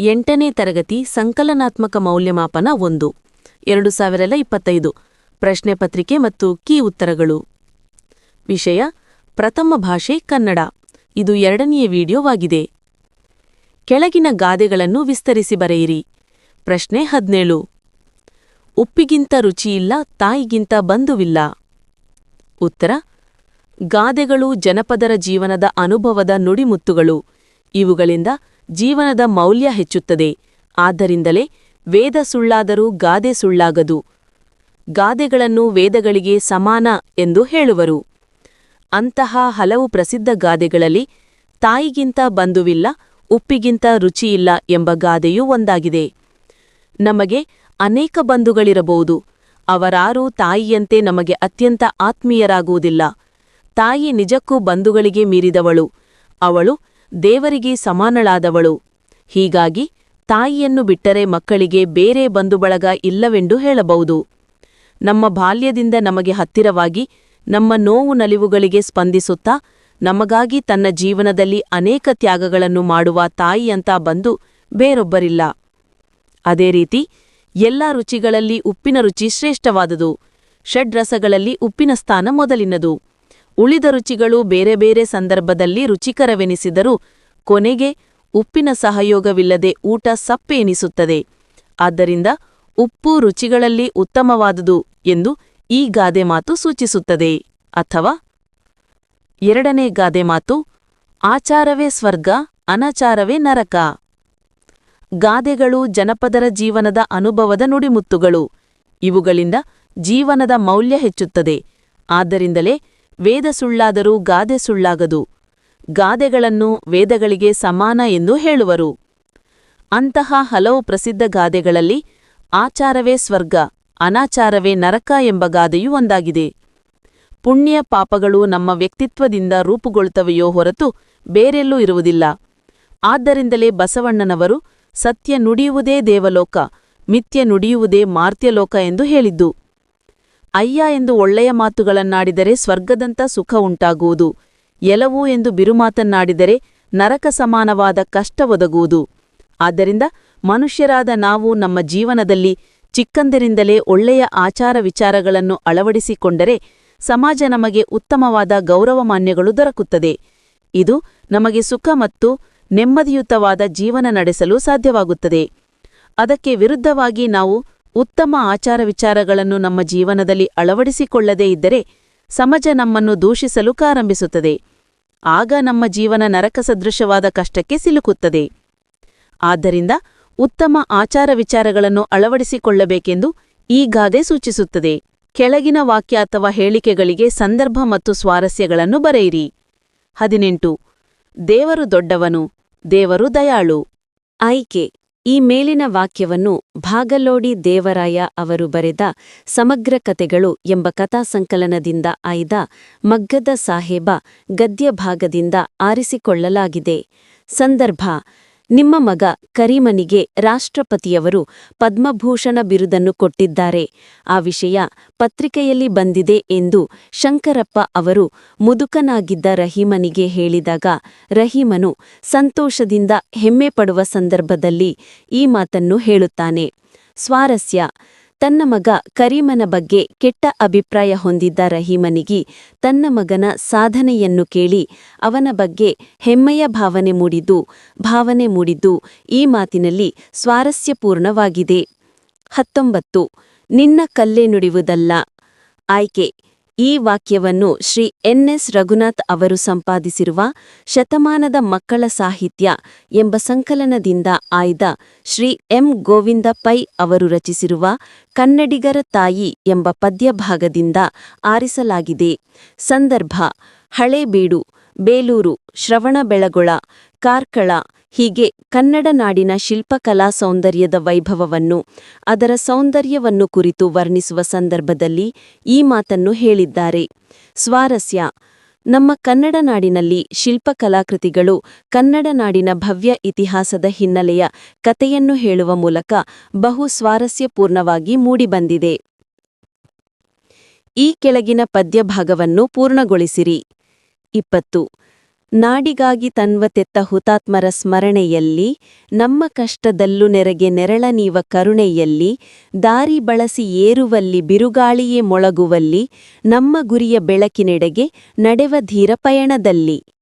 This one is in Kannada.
ಎಂಟನೇ ತರಗತಿ ಸಂಕಲನಾತ್ಮಕ ಮೌಲ್ಯಮಾಪನ ಒಂದು. ಎರಡು ಸಾವಿರದ ಇಪ್ಪತ್ತೈದು. ಪ್ರಶ್ನೆ ಪತ್ರಿಕೆ ಮತ್ತು ಕೀ ಉತ್ತರಗಳು. ವಿಷಯ, ಪ್ರಥಮ ಭಾಷೆ ಕನ್ನಡ. ಇದು ಎರಡನೆಯ ವಿಡಿಯೋವಾಗಿದೆ. ಕೆಳಗಿನ ಗಾದೆಗಳನ್ನು ವಿಸ್ತರಿಸಿ ಬರೆಯಿರಿ. ಪ್ರಶ್ನೆ ಹದಿನೇಳು. ಉಪ್ಪಿಗಿಂತ ರುಚಿಯಿಲ್ಲ ತಾಯಿಗಿಂತ ಬಂಧುವಿಲ್ಲ. ಉತ್ತರ, ಗಾದೆಗಳು ಜನಪದರ ಜೀವನದ ಅನುಭವದ ನುಡಿಮುತ್ತುಗಳು. ಇವುಗಳಿಂದ ಜೀವನದ ಮೌಲ್ಯ ಹೆಚ್ಚುತ್ತದೆ. ಆದ್ದರಿಂದಲೇ ವೇದ ಸುಳ್ಳಾದರೂ ಗಾದೆ ಸುಳ್ಳಾಗದು. ಗಾದೆಗಳನ್ನು ವೇದಗಳಿಗೆ ಸಮಾನ ಎಂದು ಹೇಳುವರು. ಅಂತಹ ಹಲವು ಪ್ರಸಿದ್ಧ ಗಾದೆಗಳಲ್ಲಿ ತಾಯಿಗಿಂತ ಬಂಧುವಿಲ್ಲ, ಉಪ್ಪಿಗಿಂತ ರುಚಿಯಿಲ್ಲ ಎಂಬ ಗಾದೆಯೂ ಒಂದಾಗಿದೆ. ನಮಗೆ ಅನೇಕ ಬಂಧುಗಳಿರಬಹುದು. ಅವರಾರೂ ತಾಯಿಯಂತೆ ನಮಗೆ ಅತ್ಯಂತ ಆತ್ಮೀಯರಾಗುವುದಿಲ್ಲ. ತಾಯಿ ನಿಜಕ್ಕೂ ಬಂಧುಗಳಿಗೆ ಮೀರಿದವಳು. ಅವಳು ದೇವರಿಗೆ ಸಮಾನಳಾದವಳು. ಹೀಗಾಗಿ ತಾಯಿಯನ್ನು ಬಿಟ್ಟರೆ ಮಕ್ಕಳಿಗೆ ಬೇರೆ ಬಂಧುಬಳಗ ಇಲ್ಲವೆಂದು ಹೇಳಬಹುದು. ನಮ್ಮ ಬಾಲ್ಯದಿಂದ ನಮಗೆ ಹತ್ತಿರವಾಗಿ ನಮ್ಮ ನೋವು ನಲಿವುಗಳಿಗೆ ಸ್ಪಂದಿಸುತ್ತಾ ನಮಗಾಗಿ ತನ್ನ ಜೀವನದಲ್ಲಿ ಅನೇಕ ತ್ಯಾಗಗಳನ್ನು ಮಾಡುವ ತಾಯಿಯಂತ ಬಂದು ಬೇರೊಬ್ಬರಿಲ್ಲ. ಅದೇ ರೀತಿ ಎಲ್ಲ ರುಚಿಗಳಲ್ಲಿ ಉಪ್ಪಿನ ರುಚಿ ಶ್ರೇಷ್ಠವಾದುದು. ಷಡ್ರಸಗಳಲ್ಲಿ ಉಪ್ಪಿನ ಸ್ಥಾನ ಮೊದಲಿನದು. ಉಳಿದ ರುಚಿಗಳು ಬೇರೆ ಬೇರೆ ಸಂದರ್ಭದಲ್ಲಿ ರುಚಿಕರವೆನಿಸಿದರೂ ಕೊನೆಗೆ ಉಪ್ಪಿನ ಸಹಯೋಗವಿಲ್ಲದೆ ಊಟ ಸಪ್ಪೆ ಎನಿಸುತ್ತದೆ ಆದ್ದರಿಂದ ಉಪ್ಪು ರುಚಿಗಳಲ್ಲಿ ಉತ್ತಮವಾದುದು ಎಂದು ಈ ಗಾದೆ ಮಾತು ಸೂಚಿಸುತ್ತದೆ. ಅಥವಾ ಎರಡನೇ ಗಾದೆ ಮಾತು, ಆಚಾರವೇ ಸ್ವರ್ಗ, ಅನಾಚಾರವೇ ನರಕ. ಗಾದೆಗಳು ಜನಪದರ ಜೀವನದ ಅನುಭವದ ನುಡಿಮುತ್ತುಗಳು. ಇವುಗಳಿಂದ ಜೀವನದ ಮೌಲ್ಯ ಹೆಚ್ಚುತ್ತದೆ. ಆದ್ದರಿಂದಲೇ ವೇದ ಸುಳ್ಳಾದರೂ ಗಾದೆ ಸುಳ್ಳಾಗದು. ಗಾದೆಗಳನ್ನು ವೇದಗಳಿಗೆ ಸಮಾನ ಎಂದು ಹೇಳುವರು. ಅಂತಹ ಹಲವು ಪ್ರಸಿದ್ಧ ಗಾದೆಗಳಲ್ಲಿ ಆಚಾರವೇ ಸ್ವರ್ಗ, ಅನಾಚಾರವೇ ನರಕ ಎಂಬ ಗಾದೆಯೂ ಒಂದಾಗಿದೆ. ಪುಣ್ಯ ಪಾಪಗಳು ನಮ್ಮ ವ್ಯಕ್ತಿತ್ವದಿಂದ ರೂಪುಗೊಳ್ಳುತ್ತವೆಯೋ ಹೊರತು ಬೇರೆಲ್ಲೂ ಇರುವುದಿಲ್ಲ. ಆದ್ದರಿಂದಲೇ ಬಸವಣ್ಣನವರು ಸತ್ಯ ನುಡಿಯುವುದೇ ದೇವಲೋಕ, ಮಿಥ್ಯ ನುಡಿಯುವುದೇ ಮಾರ್ತ್ಯಲೋಕ ಎಂದು ಹೇಳಿದ್ದು. ಅಯ್ಯ ಎಂದು ಒಳ್ಳೆಯ ಮಾತುಗಳನ್ನಾಡಿದರೆ ಸ್ವರ್ಗದಂತ ಸುಖ ಉಂಟಾಗುವುದು. ಎಲವು ಎಂದು ಬಿರುಮಾತನ್ನಾಡಿದರೆ ನರಕ ಸಮಾನವಾದ ಕಷ್ಟ ಒದಗುವುದು. ಆದ್ದರಿಂದ ಮನುಷ್ಯರಾದ ನಾವು ನಮ್ಮ ಜೀವನದಲ್ಲಿ ಚಿಕ್ಕಂದರಿಂದಲೇ ಒಳ್ಳೆಯ ಆಚಾರ ವಿಚಾರಗಳನ್ನು ಅಳವಡಿಸಿಕೊಂಡರೆ ಸಮಾಜ ನಮಗೆ ಉತ್ತಮವಾದ ಗೌರವಮಾನ್ಯಗಳು ದೊರಕುತ್ತದೆ. ಇದು ನಮಗೆ ಸುಖ ಮತ್ತು ನೆಮ್ಮದಿಯುತವಾದ ಜೀವನ ನಡೆಸಲು ಸಾಧ್ಯವಾಗುತ್ತದೆ. ಅದಕ್ಕೆ ವಿರುದ್ಧವಾಗಿ ನಾವು ಉತ್ತಮ ಆಚಾರ ವಿಚಾರಗಳನ್ನು ನಮ್ಮ ಜೀವನದಲ್ಲಿ ಅಳವಡಿಸಿಕೊಳ್ಳದೇ ಇದ್ದರೆ ಸಮಾಜ ನಮ್ಮನ್ನು ದೂಷಿಸಲು ಪ್ರಾರಂಭಿಸುತ್ತದೆ. ಆಗ ನಮ್ಮ ಜೀವನ ನರಕ ಸದೃಶವಾದ ಕಷ್ಟಕ್ಕೆ ಸಿಲುಕುತ್ತದೆ. ಆದ್ದರಿಂದ ಉತ್ತಮ ಆಚಾರ ವಿಚಾರಗಳನ್ನು ಅಳವಡಿಸಿಕೊಳ್ಳಬೇಕೆಂದು ಈ ಗಾದೆ ಸೂಚಿಸುತ್ತದೆ. ಕೆಳಗಿನ ವಾಕ್ಯ ಅಥವಾ ಹೇಳಿಕೆಗಳಿಗೆ ಸಂದರ್ಭ ಮತ್ತು ಸ್ವಾರಸ್ಯಗಳನ್ನು ಬರೆಯಿರಿ. ಹದಿನೆಂಟು. ದೇವರು ದೊಡ್ಡವನು, ದೇವರು ದಯಾಳು. ಆಯ್ಕೆ. ಈ ಮೇಲಿನ ವಾಕ್ಯವನ್ನು ಭಾಗಲೋಡಿ ದೇವರಾಯ ಅವರು ಬರೆದ ಸಮಗ್ರ ಕತೆಗಳು ಎಂಬ ಕಥಾಸಂಕಲನದಿಂದ ಆಯ್ದ ಮಗ್ಗದ ಸಾಹೇಬ ಗದ್ಯ ಭಾಗದಿಂದ ಆರಿಸಿಕೊಳ್ಳಲಾಗಿದೆ. ಸಂದರ್ಭ ನಿಮ್ಮ ಮಗ ಕರೀಮನಿಗೆ ರಾಷ್ಟ್ರಪತಿಯವರು ಪದ್ಮಭೂಷಣ ಬಿರುದನ್ನು ಕೊಟ್ಟಿದ್ದಾರೆ. ಆ ವಿಷಯ ಪತ್ರಿಕೆಯಲ್ಲಿ ಬಂದಿದೆ ಎಂದು ಶಂಕರಪ್ಪ ಅವರು ಮುದುಕನಾಗಿದ್ದ ರಹೀಮನಿಗೆ ಹೇಳಿದಾಗ ರಹೀಮನು ಸಂತೋಷದಿಂದ ಹೆಮ್ಮೆ ಪಡುವ ಸಂದರ್ಭದಲ್ಲಿ ಈ ಮಾತನ್ನು ಹೇಳುತ್ತಾನೆ. ಸ್ವಾರಸ್ಯ ತನ್ನ ಮಗ ಕರೀಮನ ಬಗ್ಗೆ ಕೆಟ್ಟ ಅಭಿಪ್ರಾಯ ಹೊಂದಿದ್ದ ರಹೀಮನಿಗೆ ತನ್ನ ಮಗನ ಸಾಧನೆಯನ್ನು ಕೇಳಿ ಅವನ ಬಗ್ಗೆ ಹೆಮ್ಮೆಯ ಭಾವನೆ ಮೂಡಿದ್ದು ಭಾವನೆ ಮೂಡಿದ್ದು ಈ ಮಾತಿನಲ್ಲಿ ಸ್ವಾರಸ್ಯಪೂರ್ಣವಾಗಿದೆ. ಹತ್ತೊಂಬತ್ತು. ನಿನ್ನ ಕಲ್ಲೆ ನುಡಿಯುವುದಲ್ಲ ಆಯ್ಕೆ. ಈ ವಾಕ್ಯವನ್ನು ಶ್ರೀ ಎನ್ಎಸ್ ರಘುನಾಥ್ ಅವರು ಸಂಪಾದಿಸಿರುವ ಶತಮಾನದ ಮಕ್ಕಳ ಸಾಹಿತ್ಯ ಎಂಬ ಸಂಕಲನದಿಂದ ಆಯ್ದ ಶ್ರೀ ಎಂ. ಗೋವಿಂದ ಪೈ ಅವರು ರಚಿಸಿರುವ ಕನ್ನಡಿಗರ ತಾಯಿ ಎಂಬ ಪದ್ಯಭಾಗದಿಂದ ಆರಿಸಲಾಗಿದೆ. ಸಂದರ್ಭ, ಹಳೇಬೀಡು, ಬೇಲೂರು, ಶ್ರವಣಬೆಳಗೊಳ ಕಾರ್ಕಳ, ಹೀಗೆ ಕನ್ನಡ ನಾಡಿನ ಶಿಲ್ಪಕಲಾ ಸೌಂದರ್ಯದ ವೈಭವವನ್ನು, ಅದರ ಸೌಂದರ್ಯವನ್ನು ಕುರಿತು ವರ್ಣಿಸುವ ಸಂದರ್ಭದಲ್ಲಿ ಈ ಮಾತನ್ನು ಹೇಳಿದ್ದಾರೆ. ಸ್ವಾರಸ್ಯ, ನಮ್ಮ ಕನ್ನಡ ನಾಡಿನಲ್ಲಿ ಶಿಲ್ಪಕಲಾಕೃತಿಗಳು ಕನ್ನಡ ನಾಡಿನ ಭವ್ಯ ಇತಿಹಾಸದ ಹಿನ್ನೆಲೆಯ ಕತೆಯನ್ನು ಹೇಳುವ ಮೂಲಕ ಬಹು ಸ್ವಾರಸ್ಯಪೂರ್ಣವಾಗಿ ಮೂಡಿಬಂದಿದೆ. ಈ ಕೆಳಗಿನ ಪದ್ಯಭಾಗವನ್ನು ಪೂರ್ಣಗೊಳಿಸಿರಿ. ಇಪ್ಪತ್ತು ನಾಡಿಗಾಗಿ ತನ್ವತೆತ್ತ ಹುತಾತ್ಮರ ಸ್ಮರಣೆಯಲ್ಲಿ, ನಮ್ಮ ಕಷ್ಟದಲ್ಲೂ ನೆರೆಗೆ ನೆರಳ ನೀವ ಕರುಣೆಯಲ್ಲಿ, ದಾರಿ ಬಳಸಿ ಏರುವಲ್ಲಿ ಬಿರುಗಾಳಿಯೇ ಮೊಳಗುವಲ್ಲಿ, ನಮ್ಮ ಗುರಿಯ ಬೆಳಕಿನೆಡೆಗೆ ನಡೆವ ಧೀರ ಪಯಣದಲ್ಲಿ.